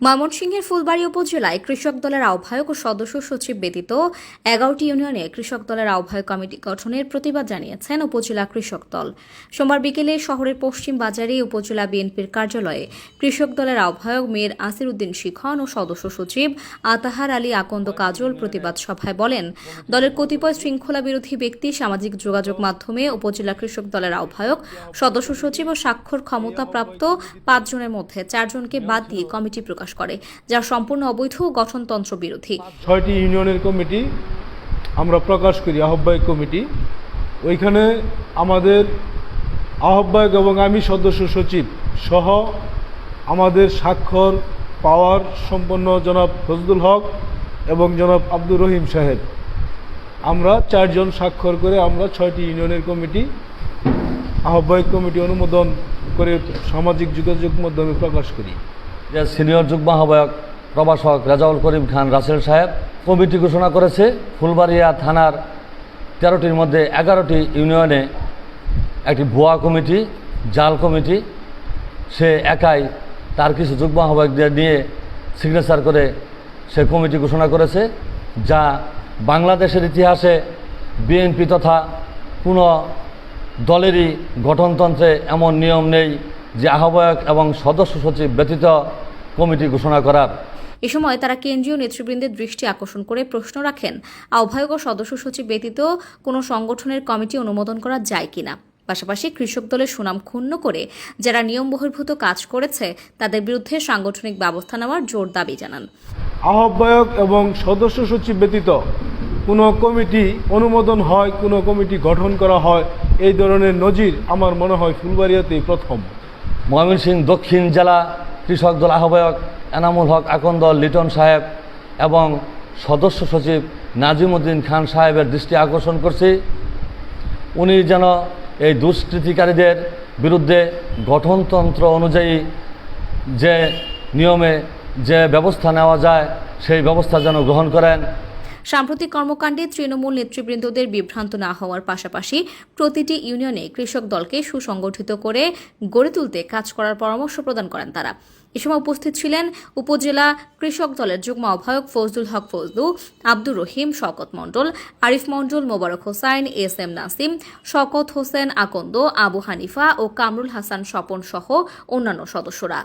ময়মনসিংহের ফুলবাড়ী উপজেলায় কৃষক দলের আহ্বায়ক ও সদস্য সচিব ব্যতীত এগারোটি ইউনিয়নে কৃষক দলের আহ্বায়ক কমিটি গঠনের প্রতিবাদ জানিয়েছেন উপজেলা কৃষক দল। সোমবার বিকেলে শহরের পশ্চিম বাজারে উপজেলা বিএনপির কার্যালয়ে কৃষক দলের আহ্বায়ক মীর আসির উদ্দিন শিখন ও সদস্য সচিব আতাহার আলী আকন্দ কাজল প্রতিবাদ সভায় বলেন, দলের কতিপয় শৃঙ্খলা বিরোধী ব্যক্তি সামাজিক যোগাযোগ মাধ্যমে উপজেলা কৃষক দলের আহ্বায়ক, সদস্য সচিব ও স্বাক্ষর ক্ষমতাপ্রাপ্ত পাঁচজনের মধ্যে চারজনকে বাদ দিয়ে কমিটি প্রকাশ করে, যা সম্পূর্ণ অবৈধ গঠনতন্ত্র বিরোধী। ছয়টি ইউনিয়নের কমিটি আমরা প্রকাশ করি, আহ্বায়ক কমিটি। ওইখানে আমাদের আহ্বায়ক এবং আমি সদস্য সচিব সহ আমাদের স্বাক্ষর পাওয়ার সম্পন্ন জনাব ফজলুল হক এবং জনাব আব্দুর রহিম সাহেব। আমরা চারজন স্বাক্ষর করে আমরা ছয়টি ইউনিয়নের কমিটি, আহ্বায়ক কমিটি অনুমোদন করে সামাজিক যোগাযোগ মাধ্যমে প্রকাশ করি। যে সিনিয়র যুগ্ম আহ্বায়ক, প্রভাষক রেজাউল করিম খান রাসেল সাহেব কমিটি ঘোষণা করেছে, ফুলবাড়িয়া থানার তেরোটির মধ্যে এগারোটি ইউনিয়নে একটি ভুয়া কমিটি, জাল কমিটি। সে একাই তার কিছু যুগ্ম আহ্বায়কদের নিয়ে সিগনেচার করে সে কমিটি ঘোষণা করেছে, যা বাংলাদেশের ইতিহাসে বিএনপি তথা কোনো দলেরই গঠনতন্ত্রে এমন নিয়ম নেই যে আহ্বায়ক এবং সদস্য সচিব ব্যতীত কমিটি ঘোষণা করার। এ সময় তারা কেন্দ্রীয় নেতৃবৃন্দের দৃষ্টি আকর্ষণ করে প্রশ্ন রাখেন আহ্বায়ক ও সদস্য সচিব ব্যতীত কোনো সংগঠনের কমিটি অনুমোদন করা যায় কিনা? পাশাপাশি কৃষক দলের সুনাম ক্ষুণ্ণ করে যারা নিয়ম বহির্ভূত কাজ করেছে তাদের বিরুদ্ধে সাংগঠনিক ব্যবস্থা নেওয়ার জোর দাবি জানান। আহ্বায়ক এবং সদস্য সচিব ব্যতীত কোনো কমিটি অনুমোদন হয় কোনো কমিটি গঠন করা হয় এই ধরনের নজির আমার মনে হয় ফুলবাড়িয়াতেই প্রথম। ময়মনসিংহ দক্ষিণ জেলা কৃষক দল আহ্বায়ক এনামুল হক আকন্দ, লিটন সাহেব এবং সদস্য সচিব নাজিমুদ্দিন খান সাহেবের দৃষ্টি আকর্ষণ করছি। উনি যেন এই দুষ্কৃতিকারীদের বিরুদ্ধে গঠনতন্ত্র অনুযায়ী যে নিয়মে যে ব্যবস্থা নেওয়া যায়, সেই ব্যবস্থা যেন গ্রহণ করেন। সাম্প্রতিক কর্মকাণ্ডে তৃণমূল নেতৃবৃন্দদের বিভ্রান্ত না হওয়ার পাশাপাশি প্রতিটি ইউনিয়নে কৃষক দলকে সুসংগঠিত করে গড়ে তুলতে কাজ করার পরামর্শ প্রদান করেন তারা। এ সময় উপস্থিত ছিলেন উপজেলা কৃষক দলের যুগ্ম আহ্বায়ক ফজলুল হক ফজলু, আব্দুর রহিম, শওকত মণ্ডল, আরিফ মণ্ডল, মোবারক হোসাইন, এস এম নাসিম, শওকত হোসেন আকন্দ, আবু হানিফা ও কামরুল হাসান স্বপন সহ অন্যান্য সদস্যরা।